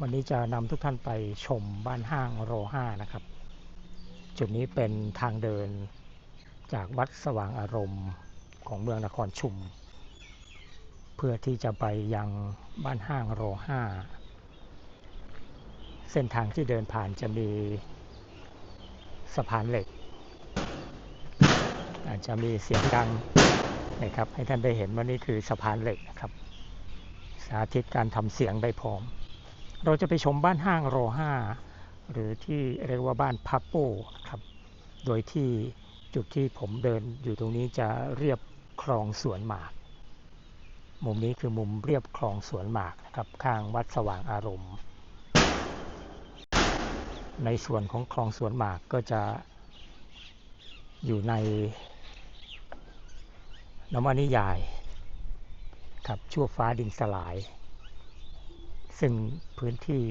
วันนี้จะนำทุกท่านไปชมบ้านห้างโรห้านะครับ จุดนี้เป็นทางเดินจากวัดสว่างอารมณ์ของเมืองนครชุม เพื่อที่จะไปยังบ้านห้างโรห้าเส้นทางที่เดินผ่านจะมีสะพานเหล็ก อาจจะมีเสียงดังนะครับให้ท่านได้เห็นว่านี่คือสะพานเหล็กนะครับ สาธิตการทำเสียงได้พร้อม เราจะไปชมบ้านห้างโรห้าหรือที่เรียกว่าบ้านพับโป้ครับ โดยที่จุดที่ผมเดินอยู่ตรงนี้จะเรียบคลองสวนหมาก มุมนี้คือมุมเรียบคลองสวนหมากนะครับข้างวัดสว่างอารมณ์ ในส่วนของคลองสวนหมากก็จะอยู่ในนวนิยายครับชั่วฟ้าดินสลาย ซึ่งพื้นที่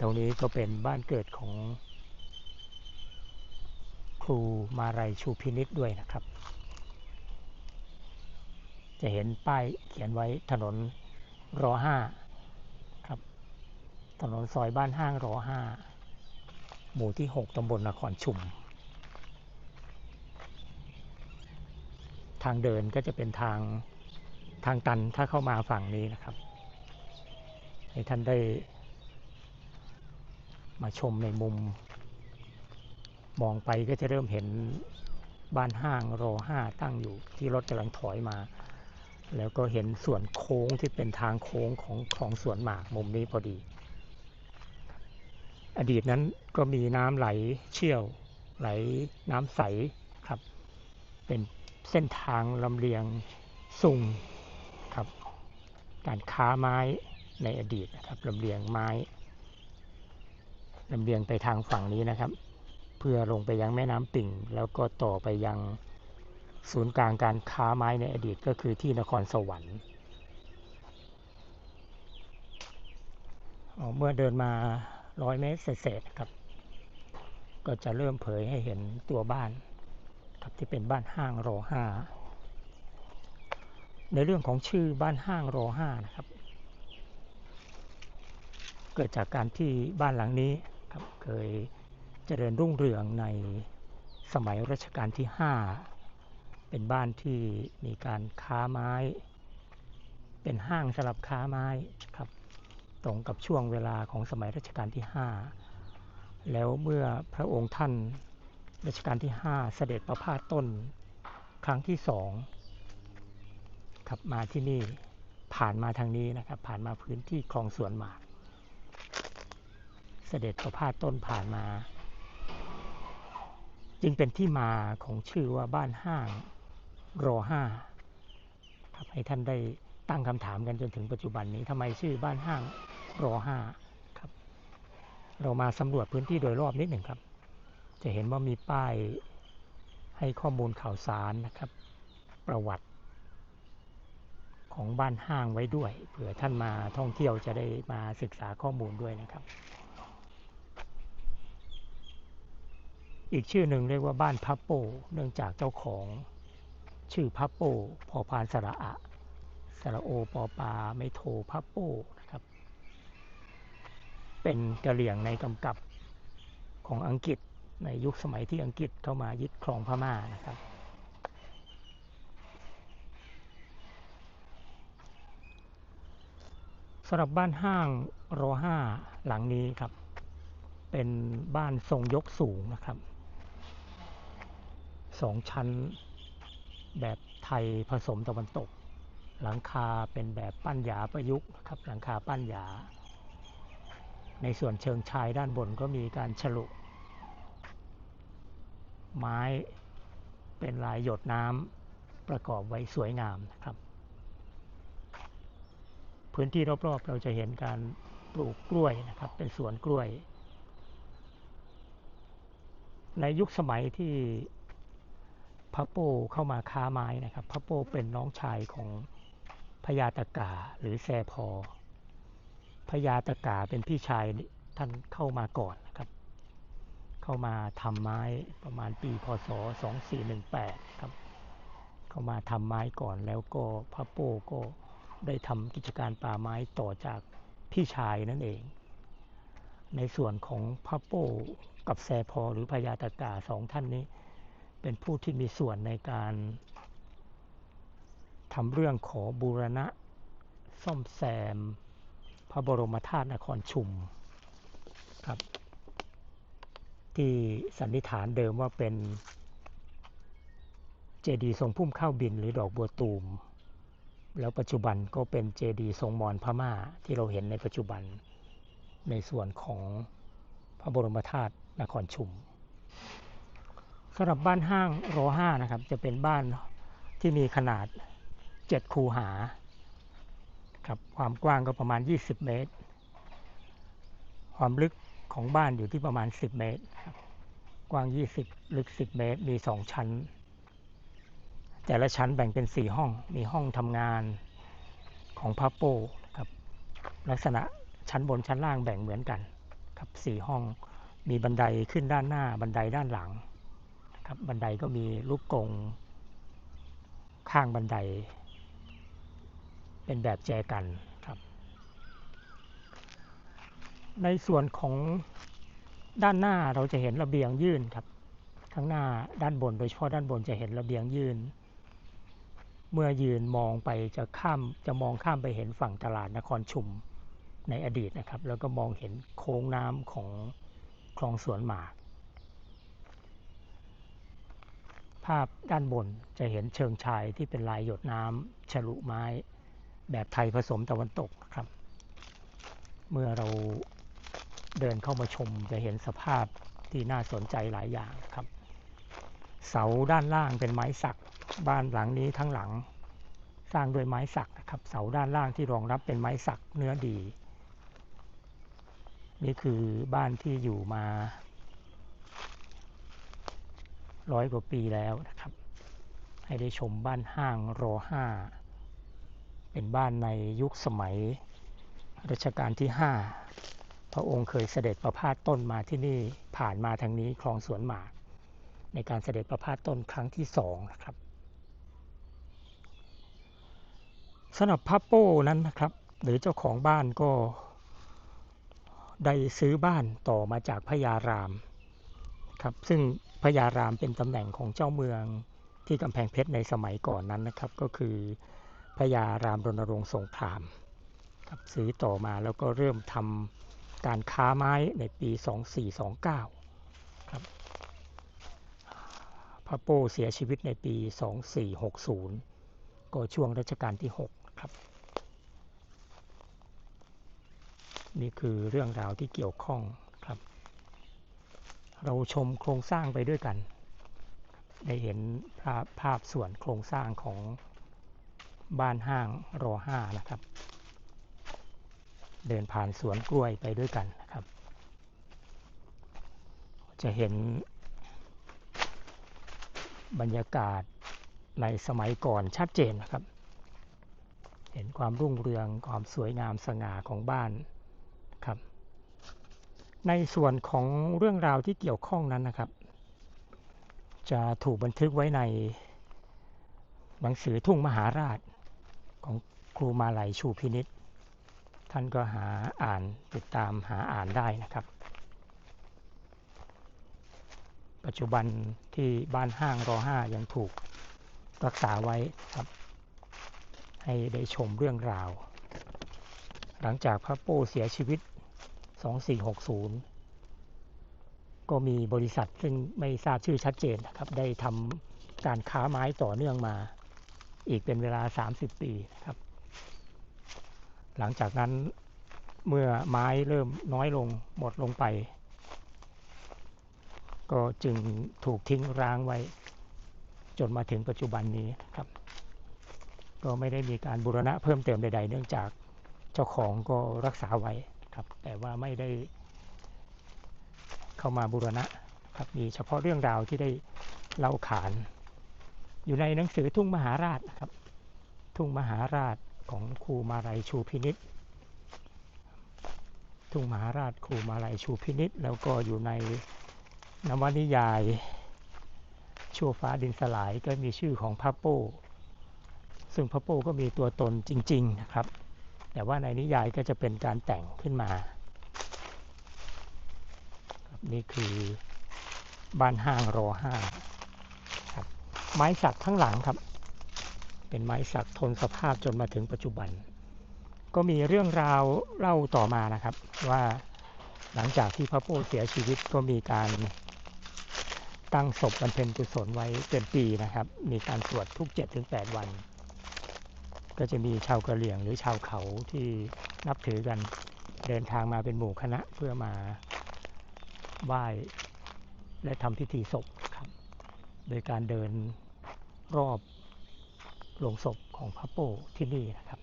ตรงนี้ก็เป็นบ้านเกิดของครูมาลัยชูพินิษด้วยนะครับ จะเห็นป้ายเขียนไว้ถนนรอห้าครับ ถนนซอยบ้านห้างรอห้าหมู่ที่ 6ตำบลนครชุม ทางเดินก็จะเป็นทางทางตันถ้าเข้ามาฝั่งนี้นะครับ ให้ท่านได้มาชมในมุม มองไปก็จะเริ่มเห็นบ้านห้างโรห้าตั้งอยู่ที่รถกำลังถอยมา แล้วก็เห็นส่วนโค้งที่เป็นทางโค้งของคลองสวนหมากมุมนี้พอดี อดีตนั้นก็มีน้ำไหลเชี่ยว ไหลน้ำใสครับ เป็นเส้นทางลำเลียงสุ่งครับ การค้าไม้ ในอดีตนะครับลำเลียงไม้ลำเลียงไปทางฝั่งนี้นะครับ เพื่อลงไปยังแม่น้ำปิ่ง แล้วก็ต่อไปยังศูนย์กลางการค้าไม้ในอดีตก็คือที่นครสวรรค์เมื่อเดินมาร้อยเมตรเศษๆครับ ก็จะเริ่มเผยให้เห็นตัวบ้านครับที่เป็นบ้านห้างรอห้าในเรื่องของชื่อบ้านห้างรอห้านะครับ เกิดจากการที่บ้านหลังนี้ครับเคยเจริญรุ่งเรืองในสมัยรัชกาลที่ 5 เป็นบ้านที่มีการค้าไม้ เป็นห้างสำหรับค้าไม้ครับตรงกับช่วงเวลาของสมัยรัชกาลที่ 5 แล้วเมื่อพระองค์ท่านรัชกาลที่ 5 เสด็จประพาสต้นครั้งที่สองครับมาที่นี่ผ่านมาทางนี้นะครับ ผ่านมาพื้นที่คลองสวนหมาก ด็จประพาสต้นผ่านมา จึงเป็นที่มาของชื่อว่าบ้านห้างรอห้าครับให้ท่านได้ตั้งคำถามกันจนถึงปัจจุบันนี้ทำไมชื่อบ้านห้างรอห้าครับ เรามาสำรวจพื้นที่โดยรอบนิดหนึ่งครับ จะเห็นว่ามีป้ายให้ข้อมูลข่าวสารนะครับ ประวัติของบ้านห้างไว้ด้วยเผื่อท่านมาท่องเที่ยวจะได้มาศึกษาข้อมูลด้วยนะครับ อีกชื่อหนึ่งเรียกว่าบ้านพับโป เนื่องจากเจ้าของชื่อพับโป พอพานสระอะสระโอปอปาไม่โทพับโปนะครับ เป็นกะเหลี่ยงในกำกับของอังกฤษในยุคสมัยที่อังกฤษเข้ามายึดครองพม่านะครับ สำหรับบ้านห้างรอห้าหลังนี้ครับ เป็นบ้านทรงยกสูงนะครับ สองชั้นแบบไทยผสมตะวันตก หลังคาเป็นแบบปั้นหยาประยุกต์ครับหลังคาปั้นหยา ในส่วนเชิงชายด้านบนก็มีการฉลุ ไม้เป็นลายหยดน้ำประกอบไว้สวยงามนะครับ พื้นที่รอบๆเราจะเห็นการปลูกกล้วยนะครับ เป็นสวนกล้วย ในยุคสมัยที่ พระโปเข้ามาค้าไม้นะครับ พระโปเป็นน้องชายของพญาตกาหรือแซพอพญาตกาเป็นพี่ชายท่านเข้ามาก่อนนะครับ เข้ามาทำไม้ประมาณปีพศ 2418 ครับ เข้ามาทำไม้ก่อนแล้วก็พระโปก็ได้ทำกิจการป่าไม้ต่อจากพี่ชายนั่นเอง ในส่วนของพระโปกับแซพอหรือพญาตากาสองท่านนี้ เป็นผู้ที่มีส่วนในการทำเรื่องขอบูรณะ ซ่อมแซม พระบรมธาตุนครชุมครับ ที่สันนิษฐานเดิมว่าเป็นเจดีย์ทรงพุ่มข้าวบินหรือดอกบัวตูม แล้วปัจจุบันก็เป็นเจดีย์ทรงมอญพม่าที่เราเห็นในปัจจุบันในส่วนของพระบรมธาตุนครชุม สำหรับบ้านห้างรอห้านะครับ จะเป็นบ้านที่มีขนาด 7 คูหาครับความกว้างก็ประมาณ 20 เมตร ความลึกของบ้านอยู่ที่ประมาณ 10 เมตร กว้าง 20 ลึก 10 เมตร มี 2 ชั้น แต่ละชั้นแบ่งเป็น 4 ห้อง มีห้องทำงานของพระโปครับ ลักษณะชั้นบนชั้นล่างแบ่งเหมือนกัน ครับสี่ห้อง มีบันไดขึ้นด้านหน้า บันไดด้านหลัง ครับบันไดก็มีลูกกง ข้างบันได เป็นแบบแจกันครับ ในส่วนของด้านหน้าเราจะเห็นระเบียงยื่นครับข้างหน้าด้านบนโดยเฉพาะด้านบนจะเห็นระเบียงยื่น เมื่อยืนมองไปจะข้ามจะมองข้ามไปเห็นฝั่งตลาดนครชุมในอดีตนะครับ แล้วก็มองเห็นโค้งน้ำของคลองสวนหมาก ภาพด้านบนจะเห็นเชิงชายที่เป็นลายหยดน้ำฉลุไม้แบบไทยผสมตะวันตกครับ เมื่อเราเดินเข้ามาชมจะเห็นสภาพที่น่าสนใจหลายอย่างครับ เสาด้านล่างเป็นไม้สัก บ้านหลังนี้ทั้งหลังสร้างด้วยไม้สักนะครับ เสาด้านล่างที่รองรับเป็นไม้สักเนื้อดี นี่คือบ้านที่อยู่มา ร้อยกว่าปีแล้วนะครับ ให้ได้ชมบ้านห้างรอห้าเป็นบ้านในยุคสมัยรัชกาลที่ห้าพระองค์เคยเสด็จประพาสต้นมาที่นี่ผ่านมาทางนี้คลองสวนหมาก ในการเสด็จประพาสต้นครั้งที่สองนะครับสำหรับพระโป้นั้นนะครับ หรือเจ้าของบ้านก็ได้ซื้อบ้านต่อมาจากพญาราม ครับซึ่งพญารามเป็นตำแหน่งของเจ้าเมืองที่กำแพงเพชรในสมัยก่อนนั้นนะครับ ก็คือพญารามรณรงค์สงครามครับซื้อต่อมาแล้วก็เริ่มทำการค้าไม้ในปี 2429ครับพระโป้เสียชีวิตในปี 2460 ก็ช่วงรัชกาลที่ 6 ครับ นี่คือเรื่องราวที่เกี่ยวข้อง เราชมโครงสร้างไปด้วยกัน ได้เห็นภาพภาพส่วนโครงสร้างของบ้านห้างรอห้านะครับ เดินผ่านสวนกล้วยไปด้วยกันนะครับ จะเห็นบรรยากาศในสมัยก่อนชัดเจนนะครับ เห็นความรุ่งเรืองความสวยงามสง่าของบ้าน ในส่วนของเรื่องราวที่เกี่ยวข้องนั้นนะครับ จะถูกบันทึกไว้ในหนังสือทุ่งมหาราชของครูมาลัยชูพินิษท่านก็หาอ่านติดตามหาอ่านได้นะครับ ปัจจุบันที่บ้านห้างรอห้ายังถูกรักษาไว้ครับ ให้ได้ชมเรื่องราว หลังจากพระโป้เสียชีวิต 2460 ก็มีบริษัทซึ่งไม่ทราบชื่อชัดเจนนะครับ ได้ทำการค้าไม้ต่อเนื่องมา อีกเป็นเวลา 30 ปีครับ หลังจากนั้นเมื่อไม้เริ่มน้อยลงหมดลงไป ก็จึงถูกทิ้งร้างไว้ จนมาถึงปัจจุบันนี้ครับ ก็ไม่ได้มีการบูรณะเพิ่มเติมใด ๆ เนื่องจากเจ้าของก็รักษาไว้ ครับแต่ว่าไม่ได้เข้ามาบูรณะครับมีเฉพาะเรื่องราวที่ได้เล่าขาน อยู่ในหนังสือทุ่งมหาราชครับ ทุ่งมหาราชของครูมาลัยชูพินิษทุ่งมหาราชครูมาลัยชูพินิษแล้วก็อยู่ในนวนิยายชั่วฟ้าดินสลายก็มีชื่อของพระโป้ ซึ่งพระโป้ก็มีตัวตนจริง ๆ นะครับ แต่ว่าในนิยายก็จะเป็นการแต่งขึ้นมา นี่คือบ้านห้างรอห้าครับไม้สักทั้งหลังครับ เป็นไม้สักทนสภาพจนมาถึงปัจจุบัน ก็มีเรื่องราวเล่าต่อมานะครับ ว่าหลังจากที่พระโป้เสียชีวิตก็มีการตั้งศพบำเพ็ญกุศลไว้เป็นปีนะครับ มีการสวดทุก 7-8 วัน ก็จะมีชาวกะเหรี่ยงหรือชาวเขาที่นับถือกันเดินทางมาเป็นหมู่คณะเพื่อมาไหว้และทำพิธีศพครับ โดยการเดินรอบโลงศพของพระโป้ที่นี่นะครับ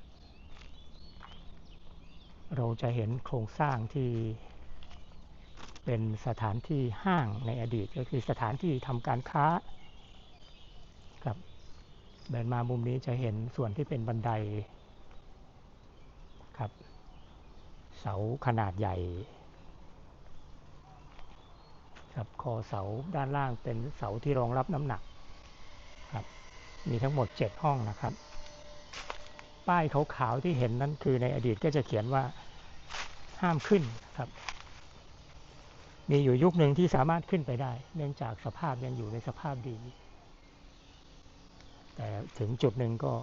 เราจะเห็นโครงสร้างที่เป็นสถานที่ห้างในอดีตก็คือสถานที่ทำการค้าครับ เดินมามุมนี้จะเห็นส่วนที่เป็นบันไดครับ เสาขนาดใหญ่ครับคอเสาด้านล่างเป็นเสาที่รองรับน้ำหนักครับ มีทั้งหมด 7 ห้องนะครับ ป้ายขาวๆที่เห็นนั่นคือในอดีตก็จะเขียนว่าห้ามขึ้นครับ มีอยู่ยุคหนึ่งที่สามารถขึ้นไปได้ เนื่องจากสภาพยังอยู่ในสภาพดี แต่ถึงจุดหนึ่งก็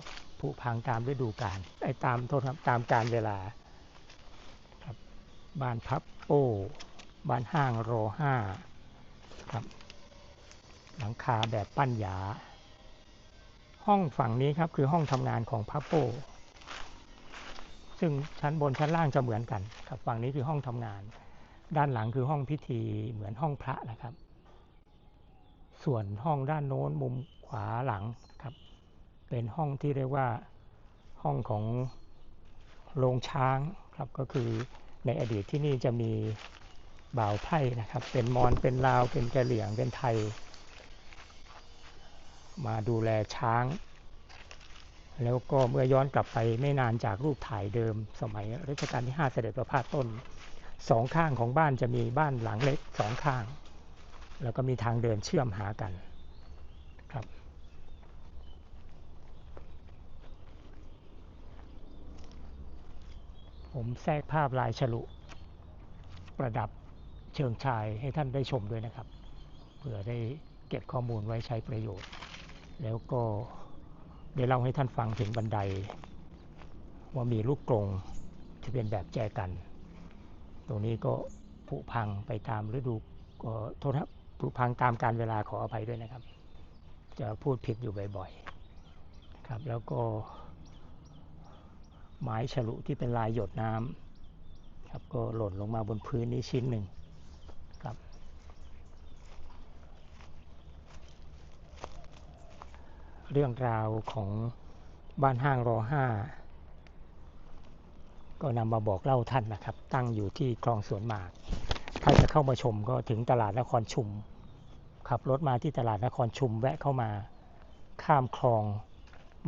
ผุพังตามฤดูกาลไอ้ตามโทษครับตามการเวลาครับบ้านพับโป้บ้านห้างโรห้าครับ หลังคาแบบปั้นหยา ห้องฝั่งนี้ครับคือห้องทำงานของพับโป้ซึ่งชั้นบนชั้นล่างจะเหมือนกันครับฝั่งนี้คือห้องทำงาน ด้านหลังคือห้องพิธีเหมือนห้องพระนะครับ ส่วนห้องด้านโน้นมุมขวาหลังครับ เป็นห้องที่เรียกว่าห้องของโรงช้างครับก็คือในอดีตที่นี่จะมีบ่าวไพ่นะครับ เป็นมอญเป็นลาวเป็นกะเหลี่ยงเป็นไทย มาดูแลช้าง แล้วก็เมื่อย้อนกลับไปไม่นานจากรูปถ่ายเดิม สมัยรัชกาลที่ 5 เสด็จประพาสต้นสองข้างของบ้านจะมีบ้านหลังเล็กสองข้าง แล้วก็มีทางเดินเชื่อมหากันครับ ผมแทรกภาพลายฉลุ ประดับเชิงชายให้ท่านได้ชมด้วยนะครับเพื่อได้เก็บข้อมูลไว้ใช้ประโยชน์ แล้วก็ได้เล่าให้ท่านฟังถึงบันได ว่ามีลูกกรงที่เป็นแบบแจกัน ตรงนี้ก็ผุพังไปตามฤดูก็โทษครับผุพังตามการเวลาขออภัยด้วยนะครับ จะพูดผิดอยู่บ่อยๆครับแล้วก็ ไม้ฉลุที่เป็นลายหยดน้ำครับก็หล่นลงมาบนพื้นนี้ชิ้นหนึ่งครับ เรื่องราวของบ้านห้างรอห้าก็นำมาบอกเล่าท่านนะครับ ตั้งอยู่ที่คลองสวนหมาก ถ้าจะเข้ามาชมก็ถึงตลาดนครชุม ขับรถมาที่ตลาดนครชุมแวะเข้ามาข้ามคลอง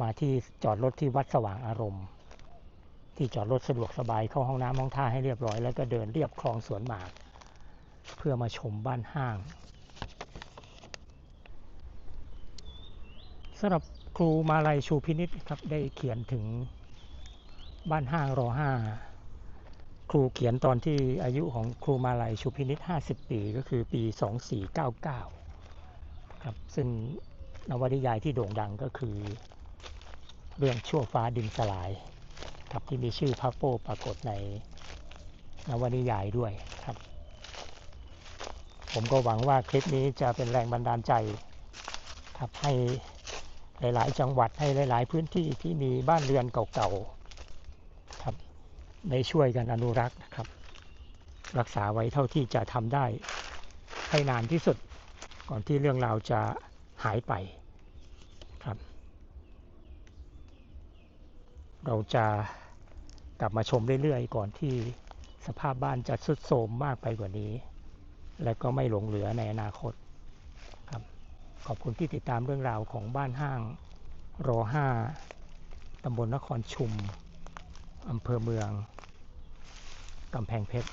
มาที่จอดรถที่วัดสว่างอารมณ์ ที่จอดรถสะดวกสบายเข้าห้องน้ำห้องท่าให้เรียบร้อย แล้วก็เดินเรียบคลองสวนหมาก เพื่อมาชมบ้านห้างสำหรับครูมาลัยชูพินิษครับได้เขียนถึงบ้านห้างรอห้าครูเขียนตอนที่อายุของครูมาลัยชูพินิษ50 ปีก็คือปี 2499 ครับ ซึ่งนวนิยายที่โด่งดังก็คือ เรื่องชั่วฟ้าดินสลาย ครับที่มีชื่อพระโป้ปรากฏในนวนิยายด้วยครับ ผมก็หวังว่าคลิปนี้จะเป็นแรงบันดาลใจครับให้หลาย ๆ จังหวัดให้หลาย ๆ พื้นที่ที่มีบ้านเรือนเก่าๆครับได้ช่วยกันอนุรักษ์นะครับ รักษาไว้เท่าที่จะทำได้ให้นานที่สุดก่อนที่เรื่องราวจะหายไปครับ เราจะกลับมาชมเรื่อยๆ ก่อนที่สภาพบ้านจะทรุดโทรมมากไปกว่านี้ และก็ไม่หลงเหลือในอนาคตครับขอบคุณที่ติดตามเรื่องราวของบ้านห้างรอห้าตำบลนครชุมอำเภอเมืองกำแพงเพชร